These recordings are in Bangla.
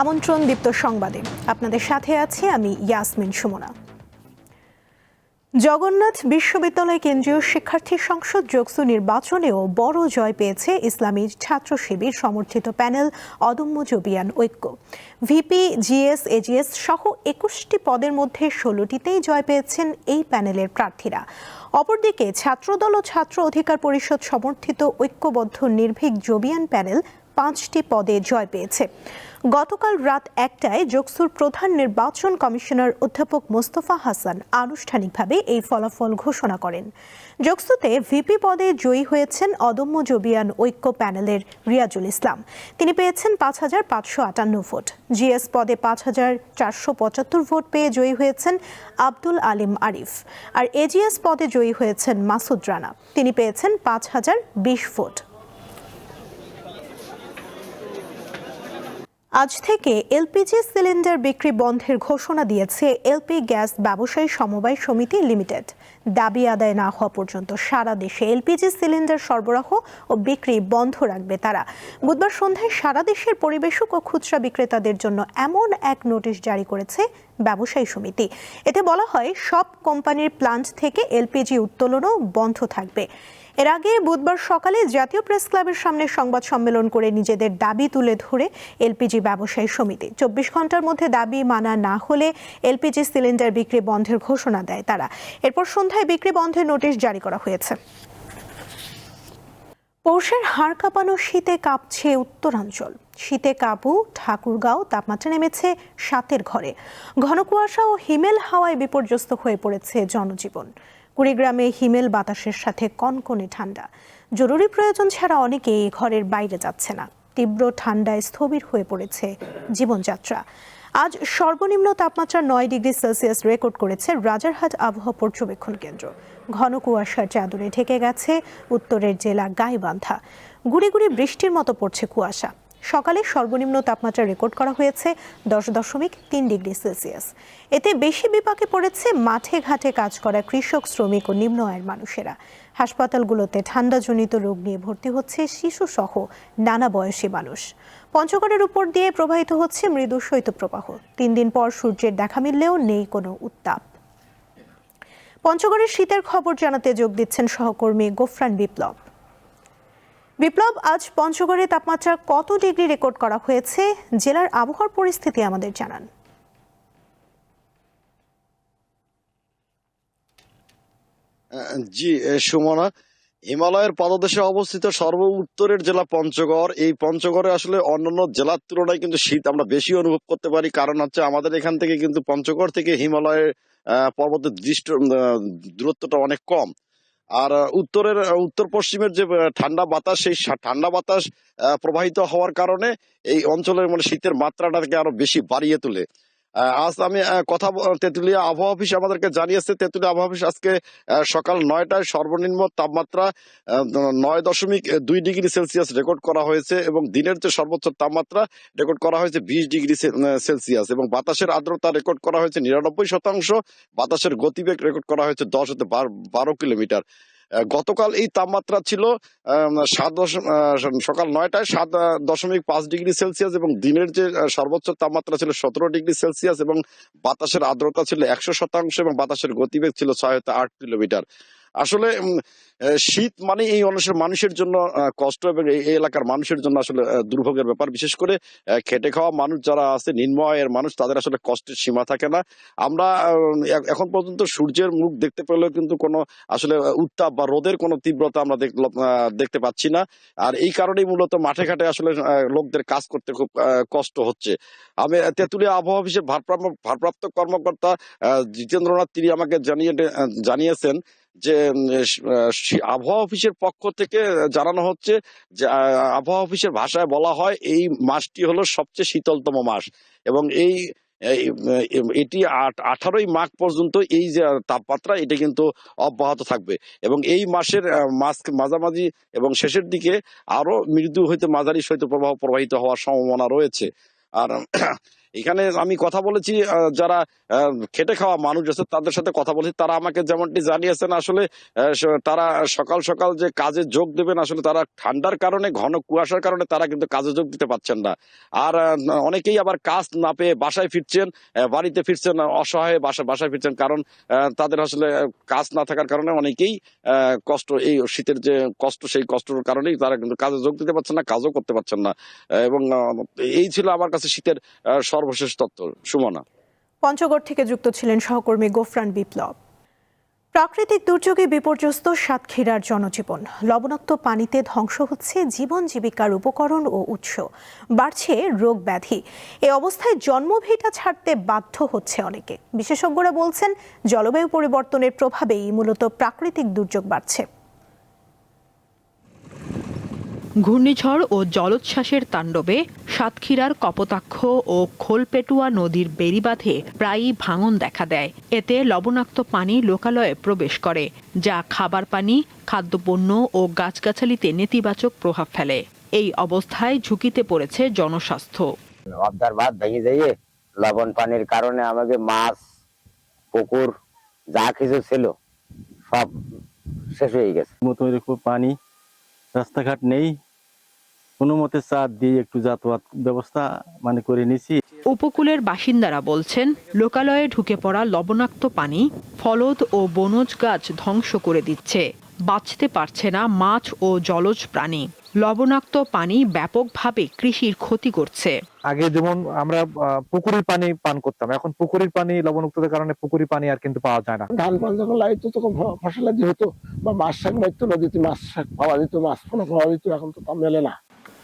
আমন্ত্রণ দীপ্ত সংবাদে। আপনাদের সাথে আছি আমি ইয়াসমিন সুমনা। জগন্নাথ বিশ্ববিদ্যালয় কেন্দ্রীয় শিক্ষার্থী সংসদ যোগসু নির্বাচনেও বড় জয় পেয়েছে ইসলামী ছাত্র শিবির সমর্থিত প্যানেল অদম্য জবিয়ান ঐক্য। ভিপি, জিএস, এজিএস সহ একুশটি পদের মধ্যে ষোলোটিতেই জয় পেয়েছেন এই প্যানেলের প্রার্থীরা। অপরদিকে ছাত্রদল ও ছাত্র অধিকার পরিষদ সমর্থিত ঐক্যবদ্ধ নির্ভীক জবিয়ান প্যানেল পাঁচটি পদে জয় পেয়েছে। গতকাল রাত একটায় যোগসুর প্রধান নির্বাচন কমিশনার অধ্যাপক মোস্তফা হাসান আনুষ্ঠানিকভাবে এই ফলাফল ঘোষণা করেন। যোগসুতে ভিপি পদে জয়ী হয়েছেন অদম্য জবিয়ান ঐক্য প্যানেলের রিয়াজুল ইসলাম। তিনি পেয়েছেন পাঁচ হাজার পাঁচশো আটান্ন ভোট। জিএস পদে পাঁচ হাজার চারশো পঁচাত্তর ভোট পেয়ে জয়ী হয়েছেন আব্দুল আলিম আরিফ। আর এজিএস পদে জয়ী হয়েছেন মাসুদ রানা। তিনি পেয়েছেন পাঁচ হাজার বিশ ভোট। আজ থেকে এলপিজি সিলিন্ডার বিক্রি বন্ধের ঘোষণা দিয়েছে এলপি গ্যাস ব্যবসায়ী সমবায় সমিতি লিমিটেড। দাবি আদায় না হওয়া পর্যন্ত সারা দেশে এলপিজি সিলিন্ডার সরবরাহ ও বিক্রি বন্ধ রাখবে তারা। বুধবার সন্ধ্যায় সারা দেশের পরিবেশক ও খুচরা বিক্রেতাদের জন্য এমন এক নোটিশ জারি করেছে ব্যবসায়ী সমিতি। এতে বলা হয়, সব কোম্পানির প্লান্ট থেকে এলপিজি উত্তোলনও বন্ধ থাকবে। এর আগে বুধবার সকালে জাতীয় প্রেস ক্লাবের সামনে সংবাদ সম্মেলন করে নিজেদের দাবি তুলে ধরে এলপিজি ব্যবসায়ী সমিতি। চব্বিশ ঘণ্টার মধ্যে দাবি মানা না হলে এলপিজি সিলিন্ডার বিক্রি বন্ধের ঘোষণা দেয় তারা। এরপর সন্ধ্যায় বিক্রি বন্ধের নোটিশ জারি করা হয়েছে। পৌষের হাড় কাঁপানো শীতে কাঁপছে উত্তরাঞ্চল। শীতে কাবু, ঠাকুরগাঁও তাপমাত্রা নেমেছে সাতের ঘরে। ঘন কুয়াশা ও হিমেল হাওয়ায় বিপর্যস্ত হয়ে পড়েছে জনজীবন। কুড়িগ্রামে হিমেল বাতাসের সাথে কনকনে ঠান্ডা। জরুরি প্রয়োজন ছাড়া অনেকেই ঘরের বাইরে যাচ্ছে না। তীব্র ঠান্ডায় স্থবির হয়ে পড়েছে জীবনযাত্রা। আজ সর্বনিম্ন তাপমাত্রা নয় ডিগ্রি সেলসিয়াস রেকর্ড করেছে রাজারহাট আবহাওয়া পর্যবেক্ষণ কেন্দ্র। ঘন কুয়াশার চাদরে ঢেকে গেছে উত্তরের জেলা গাইবান্ধা। গুড়ি গুড়ি বৃষ্টির মতো পড়ছে কুয়াশা। সকালে সর্বনিম্ন তাপমাত্রা রেকর্ড করা হয়েছে দশ দশমিক তিন ডিগ্রি সেলসিয়াস। এতে বেশি বিপাকে পড়েছে মাঠে ঘাটে কাজ করা কৃষক, শ্রমিক ও নিম্ন আয়ের মানুষেরা। হাসপাতালগুলোতে ঠান্ডাজনিত রোগ নিয়ে ভর্তি হচ্ছে শিশু সহ নানা বয়সী মানুষ। পঞ্চগড়ের উপর দিয়ে প্রবাহিত হচ্ছে মৃদু শৈত্যপ্রবাহ। তিন দিন পর সূর্যের দেখা মিললেও নেই কোনো উত্তাপ। পঞ্চগড়ের শীতের খবর জানাতে যোগ দিচ্ছেন সহকর্মী গোফরান বিপ্লব। বিপ্লব, আজ পঞ্চগড়ে তাপমাত্রা কত ডিগ্রি রেকর্ড করা হয়েছে? জেলার আবহাওয়ার পরিস্থিতি আমাদের জানান। জি সুমনা, হিমালয়ের পাদদেশে অবস্থিত সর্ব উত্তরের জেলা পঞ্চগড়। এই পঞ্চগড়ে আসলে অন্যান্য জেলার তুলনায় কিন্তু শীত আমরা বেশি অনুভব করতে পারি। কারণ হচ্ছে আমাদের এখান থেকে কিন্তু পঞ্চগড় থেকে হিমালয়ের পর্বতের দৃষ্ট দূরত্বটা অনেক কম। আর উত্তরের উত্তর পশ্চিমের যে ঠান্ডা বাতাস, সেই ঠান্ডা বাতাস প্রবাহিত হওয়ার কারণে এই অঞ্চলের মানে শীতের মাত্রাটাকে আরও বেশি বাড়িয়ে তোলে। আজ আমি কথা তেঁতুলিয়া আবহাওয়া অফিস আমাদেরকে জানিয়েছে, তেঁতুলিয়া আবহাওয়া অফিস আজকে সকাল নয়টায় সর্বনিম্ন তাপমাত্রা নয় দশমিক দুই ডিগ্রি সেলসিয়াস রেকর্ড করা হয়েছে এবং দিনের যে সর্বোচ্চ তাপমাত্রা রেকর্ড করা হয়েছে বিশ ডিগ্রি সেলসিয়াস এবং বাতাসের আর্দ্রতা রেকর্ড করা হয়েছে নিরানব্বই শতাংশ, বাতাসের গতিবেগ রেকর্ড করা হয়েছে দশ হতে বার- কিলোমিটার। গতকাল এই তাপমাত্রা ছিল সাত সকাল নয়টায় সাত দশমিক পাঁচ ডিগ্রি সেলসিয়াস এবং দিনের যে সর্বোচ্চ তাপমাত্রা ছিল সতেরো ডিগ্রি সেলসিয়াস এবং বাতাসের আর্দ্রতা ছিল একশো শতাংশ এবং বাতাসের গতিবেগ ছিল ছয় হতে আট কিলোমিটার। আসলে শীত মানে এই অংশের মানুষের জন্য কষ্ট এবং এই এলাকার মানুষের জন্য আসলে দুর্ভোগের ব্যাপার। বিশেষ করে খেটে খাওয়া মানুষ যারা আছে নিম্ন মানুষ, তাদের আসলে কষ্টের সীমা থাকে না। আমরা এখন পর্যন্ত সূর্যের মুখ দেখতে পেলেও কিন্তু কোনো আসলে উত্তাপ বা রোদের কোনো তীব্রতা আমরা দেখতে পাচ্ছি না। আর এই কারণেই মূলত মাঠে ঘাটে আসলে লোকদের কাজ করতে খুব কষ্ট হচ্ছে। আমি তেঁতুলিয়া আবহাওয়া অফিসের ভারপ্রাপ্ত ভারপ্রাপ্ত কর্মকর্তা জিতেন্দ্রনাথ তিনি আমাকে জানিয়ে জানিয়েছেন যে আবহাওয়া অফিসের পক্ষ থেকে জানানো হচ্ছে যে আবহাওয়া অফিসের ভাষায় বলা হয় এই মাসটি হলো সবচেয়ে শীতলতম মাস। এবং এই এটি আঠারোই মাঘ পর্যন্ত এই যে তাপমাত্রা, এটা কিন্তু অব্যাহত থাকবে। এবং এই মাসের মাঝ, মাঝামাঝি এবং শেষের দিকে আরও মৃদু হইতে মাঝারি শৈত্যপ্রবাহ প্রবাহিত হওয়ার সম্ভাবনা রয়েছে। আর এখানে আমি কথা বলেছি যারা খেটে খাওয়া মানুষ আছে, তাদের সাথে কথা বলেছি। তারা আমাকে যেমনটি জানিয়েছেন, আসলে তারা সকাল সকাল যে কাজে যোগ দেবেন, আসলে তারা ঠান্ডার কারণে, ঘন কুয়াশার কারণে তারা কিন্তু কাজে যোগ দিতে পারছেন না। আর অনেকেই আবার কাজ না পেয়ে বাসায় ফিরছেন বাড়িতে ফিরছেন, অসহায় বাসা, বাসায় ফিরছেন, কারণ তাদের আসলে কাজ না থাকার কারণে অনেকেই কষ্ট, এই শীতের যে কষ্ট, সেই কষ্টের কারণেই তারা কিন্তু কাজে যোগ দিতে পারছেন না, কাজও করতে পারছেন না। এবং এই ছিল আমার কাছে শীতের সর্বশেষ তত্ত্ব, সুমনা। পঞ্চগড় থেকে যুক্ত ছিলেন সহকর্মী গোফরান বিপ্লব। প্রাকৃতিক দুর্যোগে বিপর্যস্ত সাতক্ষীরার জনজীবন। লবণাক্ত পানিতে ধ্বংস হচ্ছে জীবন জীবিকার উপকরণ ও উৎস। বাড়ছে রোগ ব্যাধি। এ অবস্থায় জন্মভিটা ছাড়তে বাধ্য হচ্ছে অনেকে। বিশেষজ্ঞরা বলছেন, জলবায়ু পরিবর্তনের প্রভাবেই মূলত প্রাকৃতিক দুর্যোগ বাড়ছে। ঘূর্ণিঝড় ও জলোচ্ছ্বাসের তাণ্ডবে সাতক্ষীরার কপোতাক্ষ ও খোলপেটুয়া নদীর বেড়িবাঁধে প্রায়ই ভাঙন দেখা দেয়। এতে লবণাক্ত পানি লোকালয়ে প্রবেশ করে যা খাবার পানি খাদ্যপণ্য ও গাছগাছালিতে নেতিবাচক প্রভাব ফেলে। এই অবস্থায় ঝুঁকিতে পড়েছে জনস্বাস্থ্য। অবদার ভাত ভেঙে যাইয়ে লবণ পানির কারণে আমাকে মাছ পুকুর যা কিছু ছিল সব শেষ হয়ে গেছে। মতো এরকম পানি রাস্তাঘাট নেই কোনো মতে চার দিয়ে একটু যাতায়াত ব্যবস্থা মানে করে নিছি। উপকূলের বাসিন্দারা বলছেন লোকালয়ে ঢুকে পড়া লবণাক্ত পানি ফলদ ও বনজ গাছ ধ্বংস করে দিচ্ছে। বাঁচতে পারছে না মাছ ও জলজ প্রাণী। লবণাক্ত পানি ব্যাপকভাবে কৃষির ক্ষতি করছে। আগে যেমন আমরা আহ, পুকুরের পানি পান করতাম এখন পুকুরের পানি লবণাক্ততার কারণে পুকুরের পানি আর কিন্তু পাওয়া যায় না। ধান পান যখন লাগাইতো তখন ফসলাদি হতো বা মাছ শাক মারতো নদীতে মাছ শাক পাওয়া যেত মাছ কোনো পাওয়া যেত এখন তো তা মেলে না।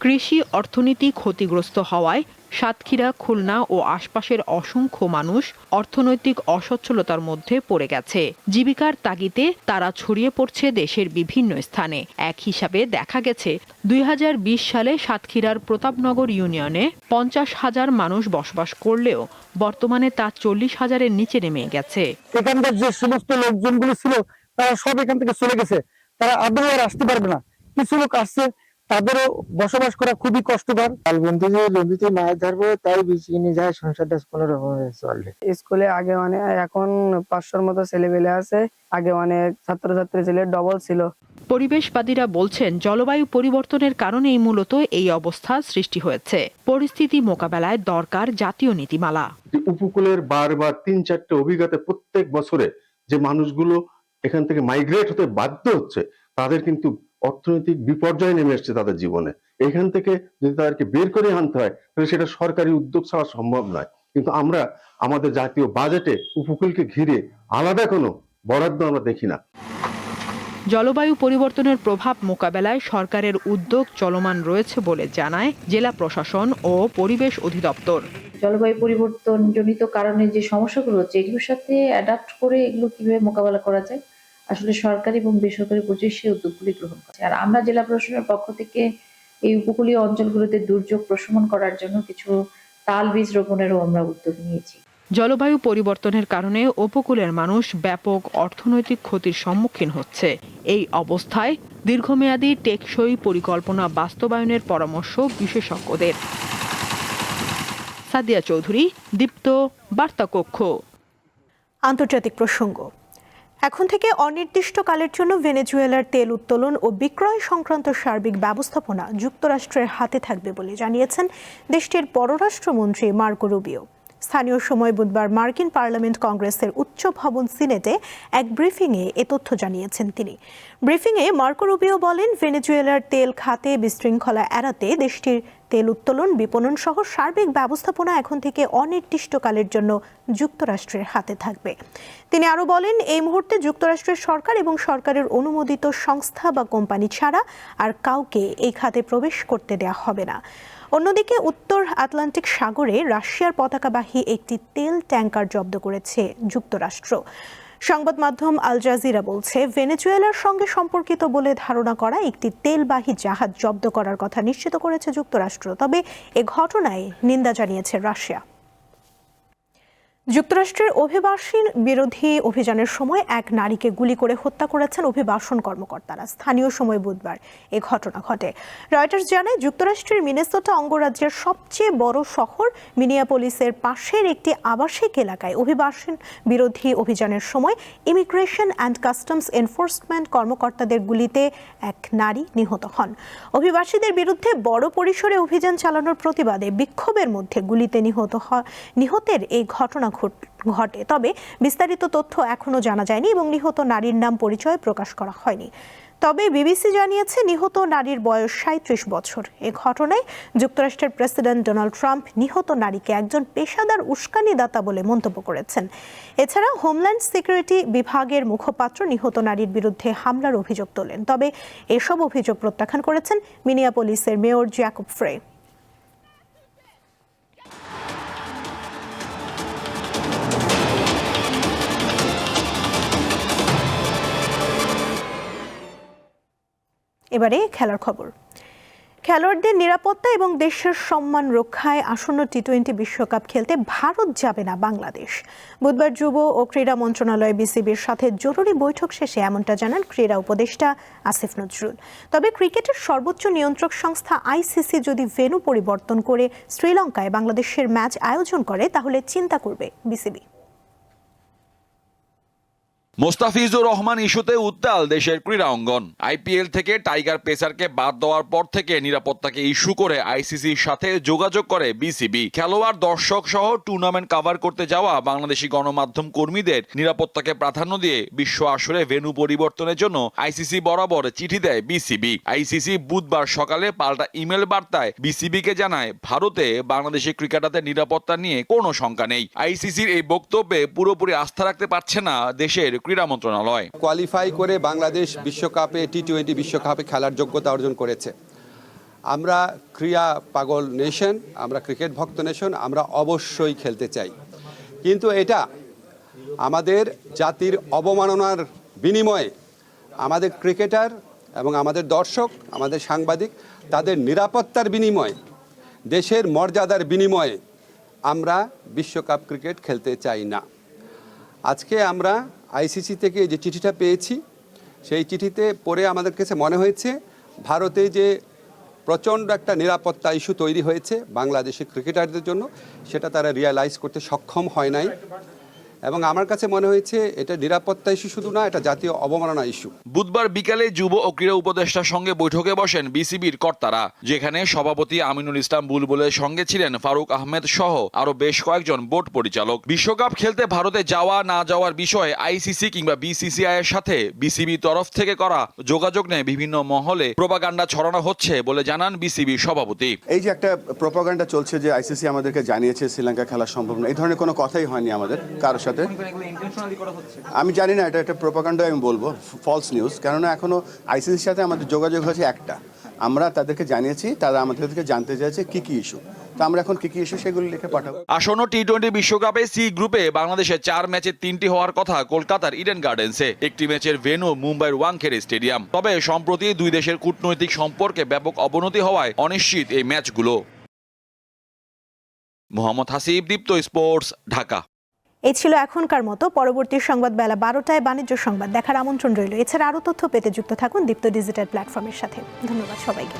কৃষি অর্থনীতি ক্ষতিগ্রস্ত হওয়ায় সাতক্ষীরা, খুলনা ও আশপাশের অসংখ্য মানুষ অর্থনৈতিক অসচ্ছলতার মধ্যে পড়ে গেছে। জীবিকার তাগিদে তারা ছড়িয়ে পড়ছে দেশের বিভিন্ন স্থানে। এক হিসাবে দেখা গেছে, দুই সালে সাতক্ষীরার প্রতাপনগর ইউনিয়নে পঞ্চাশ হাজার মানুষ বসবাস করলেও বর্তমানে তা চল্লিশ হাজারের নিচে নেমে গেছে। এখানকার যে সমস্ত লোকজনগুলো ছিল, তারা সব এখান থেকে চলে গেছে। তারা আদৌ আর আসতে পারবে না। কিছু লোক আসছে তাদেরও বসবাস করা খুবই কষ্টকর। বন্ধু যে নদীতে মাছ ধরবো তাই বীজ কিনে যায় সংসারটা কোনো রকম চলে স্কুলে আগে মানে এখন পাঁচশোর মতো ছেলেপেলে আছে আগে মানে ছাত্রছাত্রী ছিল ডবল ছিল। পরিবেশবাদীরা বলছেন জলবায়ু পরিবর্তনের কারণেই মূলত এই অবস্থা সৃষ্টি হয়েছে। পরিস্থিতি মোকাবেলায় দরকার জাতীয় নীতিমালা। উপকূলের বারবার তিন চারটে অভিজ্ঞতা প্রত্যেক বছরে যে মানুষগুলো এখান থেকে মাইগ্রেট হতে বাধ্য হচ্ছে তাদের কিন্তু অর্থনৈতিক বিপর্যয় নেমে এসছে তাদের জীবনে। এখান থেকে যদি তাদেরকে বের করে আনতে হয় তাহলে সেটা সরকারি উদ্যোগ ছাড়া সম্ভব নয়। কিন্তু আমরা আমাদের জাতীয় বাজেটে উপকূলকে ঘিরে আলাদা কোনো বরাদ্দ আমরা দেখি না। জলবায়ু পরিবর্তনের প্রভাব মোকাবেলায় সরকারের উদ্যোগ চলমান রয়েছে বলে জানায় জেলা প্রশাসন ও পরিবেশ অধিদপ্তর। জলবায়ু পরিবর্তন জনিত কারণে যে সমস্যাগুলো হচ্ছে এগুলোর সাথে অ্যাডাপ্ট করে এগুলো কীভাবে মোকাবেলা করা যায় আসলে সরকারি এবং বেসরকারি পর্যায়ে সেই উদ্যোগগুলি গ্রহণ করছে আর আমরা জেলা প্রশাসনের পক্ষ থেকে এই উপকূলীয় অঞ্চলগুলোতে দুর্যোগ প্রশমন করার জন্য কিছু তাল বীজ রোপণেরও আমরা উদ্যোগ নিয়েছি। জলবায়ু পরিবর্তনের কারণে উপকূলের মানুষ ব্যাপক অর্থনৈতিক ক্ষতির সম্মুখীন হচ্ছে। এই অবস্থায় দীর্ঘমেয়াদী টেকসই পরিকল্পনা বাস্তবায়নের পরামর্শ বিশেষজ্ঞদের। সাদিয়া চৌধুরী দীপ্ত বার্তা কক্ষ আন্তর্জাতিক প্রসঙ্গ। এখন থেকে অনির্দিষ্টকালের জন্য ভেনেজুয়েলার তেল উত্তোলন ও বিক্রয় সংক্রান্ত সার্বিক ব্যবস্থাপনা যুক্তরাষ্ট্রের হাতে থাকবে বলে জানিয়েছেন দেশটির পররাষ্ট্রমন্ত্রী মার্কো রুবিও। স্থানীয় সময় বুধবার মার্কিন পার্লামেন্ট কংগ্রেসের উচ্চ ভবন সিনেটে এক ব্রিফিংয়ে এ তথ্য জানিয়েছেন তিনি। ব্রিফিংয়ে মার্কো রুবিও বলেন, ভেনেজুয়েলার তেল খাতে বিশৃঙ্খলা এড়াতে দেশটির তেল উত্তোলন, বিপণন সহ সার্বিক ব্যবস্থাপনা এখন থেকে অনির্দিষ্টকালের জন্য যুক্তরাষ্ট্রের হাতে থাকবে। তিনি আরও বলেন, এই মুহূর্তে যুক্তরাষ্ট্রের সরকার এবং সরকারের অনুমোদিত সংস্থা বা কোম্পানি ছাড়া আর কাউকে এই খাতে প্রবেশ করতে দেওয়া হবে না। অন্যদিকে উত্তর আটলান্টিক সাগরে রাশিয়ার পতাকাবাহী একটি তেল ট্যাঙ্কার জব্দ করেছে যুক্তরাষ্ট্র। সংবাদ মাধ্যম আল জাজিরা বলছে, ভেনেজুয়েলার সঙ্গে সম্পর্কিত বলে ধারণা করা একটি তেলবাহী জাহাজ জব্দ করার কথা নিশ্চিত করেছে যুক্তরাষ্ট্র। তবে এ ঘটনায় নিন্দা জানিয়েছে রাশিয়া। যুক্তরাষ্ট্রের অভিবাসন বিরোধী অভিযানের সময় এক নারীকে গুলি করে হত্যা করেছেন অভিবাসন কর্মকর্তারা। স্থানীয় সময় বুধবার এ ঘটনা ঘটে। রয়টার্স জানায়, যুক্তরাষ্ট্রের মিনেসোটা অঙ্গরাজ্যের সবচেয়ে বড় শহর মিনিয়াপোলিসের পাশের একটি আবাসিক এলাকায় অভিবাসন বিরোধী অভিযানের সময় ইমিগ্রেশন অ্যান্ড কাস্টমস এনফোর্সমেন্ট কর্মকর্তাদের গুলিতে এক নারী নিহত হন। অভিবাসীদের বিরুদ্ধে বড় পরিসরে অভিযান চালানোর প্রতিবাদে বিক্ষোভের মধ্যে গুলিতে নিহত নিহতের এই ঘটনা ঘট- তবে বিস্তারিত তথ্য এখনও জানা যায়নি এবং নিহত নারীর নাম পরিচয় প্রকাশ করা হয়নি। তবে বিবিসি জানিয়েছে, নিহত নারীর বয়স সাঁত্রিশ বছর। এ ঘটনায় যুক্তরাষ্ট্রের প্রেসিডেন্ট ডোনাল্ড ট্রাম্প নিহত নারীকে একজন পেশাদার উস্কানিদাতা বলে মন্তব্য করেছেন। এছাড়া হোমল্যান্ড সিকিউরিটি বিভাগের মুখপাত্র নিহত নারীর বিরুদ্ধে হামলার অভিযোগ তোলেন। তবে এসব অভিযোগ প্রত্যাখ্যান করেছেন মিনিয়াপোলিসের মেয়র জ্যাকব ফ্রে। এবারে খেলার খবর। খেলোয়াড়দের নিরাপত্তা এবং দেশের সম্মান রক্ষায় আসন্ন টি টোয়েন্টি বিশ্বকাপ খেলতে ভারত যাবে না বাংলাদেশ। বুধবার যুব ও ক্রীড়া মন্ত্রণালয় বিসিবির সাথে জরুরি বৈঠক শেষে এমনটা জানান ক্রীড়া উপদেষ্টা আসিফ নজরুল। তবে ক্রিকেটের সর্বোচ্চ নিয়ন্ত্রক সংস্থা আইসিসি যদি ভেনু পরিবর্তন করে শ্রীলঙ্কায় বাংলাদেশের ম্যাচ আয়োজন করে, তাহলে চিন্তা করবে বিসিবি। মোস্তাফিজুর রহমান ইস্যুতে উত্তাল দেশের ক্রীড়া অঙ্গন। আইপিএল থেকে টাইগার পেসারকে বাদ দেওয়ার পর থেকে নিরাপত্তাকে ইস্যু করে আইসিসির সাথে যোগাযোগ করে বিসিবি। খেলোয়াড়, দর্শক সহ টুর্নামেন্ট কভার করতে যাওয়া বাংলাদেশি গণমাধ্যম কর্মীদের নিরাপত্তাকে প্রাধান্য দিয়ে বিশ্ব আসরে ভেন্যু পরিবর্তনের জন্য আইসিসি বরাবর চিঠি দেয় বিসিবি। আইসিসি বুধবার সকালে পাল্টা ইমেল বার্তায় বিসিবিকে জানায়, ভারতে বাংলাদেশি ক্রিকেটারদের নিরাপত্তা নিয়ে কোনো শঙ্কা নেই। আইসিসির এই বক্তব্যে পুরোপুরি আস্থা রাখতে পারছে না দেশের ক্রীড়া মন্ত্রণালয়। কোয়ালিফাই করে বাংলাদেশ বিশ্বকাপে টি টোয়েন্টি বিশ্বকাপে খেলার যোগ্যতা অর্জন করেছে। আমরা ক্রীড়া পাগল নেশন আমরা ক্রিকেট ভক্ত নেশন আমরা অবশ্যই খেলতে চাই। কিন্তু এটা আমাদের জাতির অবমাননার বিনিময়ে আমাদের ক্রিকেটার এবং আমাদের দর্শক, আমাদের সাংবাদিক, তাদের নিরাপত্তার বিনিময়ে, দেশের মর্যাদার বিনিময়ে আমরা বিশ্বকাপ ক্রিকেট খেলতে চাই না। আজকে আমরা আইসিসি থেকে যে চিঠিটা পেয়েছি, সেই চিঠিতে পড়ে আমাদের কাছে মনে হয়েছে, ভারতে যে প্রচণ্ড একটা নিরাপত্তা ইস্যু তৈরি হয়েছে বাংলাদেশের ক্রিকেটারদের জন্য, সেটা তারা রিয়ালাইজ করতে সক্ষম হয় নাই। এবং আমার কাছে মনে হয়েছে এটা নিরাপত্তা ইস্যু শুধু না এটা জাতীয় অবমাননা ইস্যু। বুধবার বিকালে যুব ও ক্রীড়া উপদেষ্টার সঙ্গে বৈঠকে বসেন বিসিবির কর্তারা যেখানে সভাপতি আমিনুল ইসলাম বুলবুলের সঙ্গে ছিলেন ফারুক আহমেদ সহ আরও বেশ কয়েকজন বোর্ড পরিচালক। বিশ্বকাপ খেলতে ভারতে যাওয়া না যাওয়ার বিষয়ে আইসিসি কিংবা বিসিসিআই এর সাথে বিসিবি তরফ থেকে করা যোগাযোগ নিয়ে বিভিন্ন মহলে প্রোপাগান্ডা ছড়ানো হচ্ছে বলে জানান বিসিবি সভাপতি। এই যে একটা প্রোপাগান্ডা চলছে যে আইসিসি আমাদেরকে জানিয়েছে শ্রীলঙ্কা খেলা সম্ভব না এই ধরনের কোনো কথাই হয়নি আমাদের কারোর সাথে। আমি জানি না এটা একটা প্রোপাগান্ডা আমি বলব ফলস নিউজ কেননা এখনও আইসিসির সাথে আমাদের যোগাযোগ হয়েছে একটা। আমরা তাদেরকে জানিয়েছি তারা আমাদের থেকে জানতে চাইছে কি কি ইস্যু তো আমরা এখন কি কি ইস্যু সেগুলো লিখে পাঠাবো। আসন্ন টি টোয়েন্টি বিশ্বকাপে সি গ্রুপে বাংলাদেশের চার ম্যাচে তিনটি হওয়ার কথা কলকাতার ইডেন গার্ডেন্সে একটি ম্যাচের ভেনু মুম্বাইয়ের ওয়াংখেড়ে স্টেডিয়াম। তবে সম্প্রতি দুই দেশের কূটনৈতিক সম্পর্কে ব্যাপক অবনতি হওয়ায় অনিশ্চিত এই ম্যাচগুলো। মোহাম্মদ হাসিব দীপ্ত স্পোর্টস ঢাকা। এই ছিল এখনকার মতো। পরবর্তী সংবাদ বেলা বারোটায় বাণিজ্য সংবাদ দেখার আমন্ত্রণ রইল। এছাড়া আরও তথ্য পেতে যুক্ত থাকুন দীপ্ত ডিজিটাল প্ল্যাটফর্মের সাথে। ধন্যবাদ সবাইকে।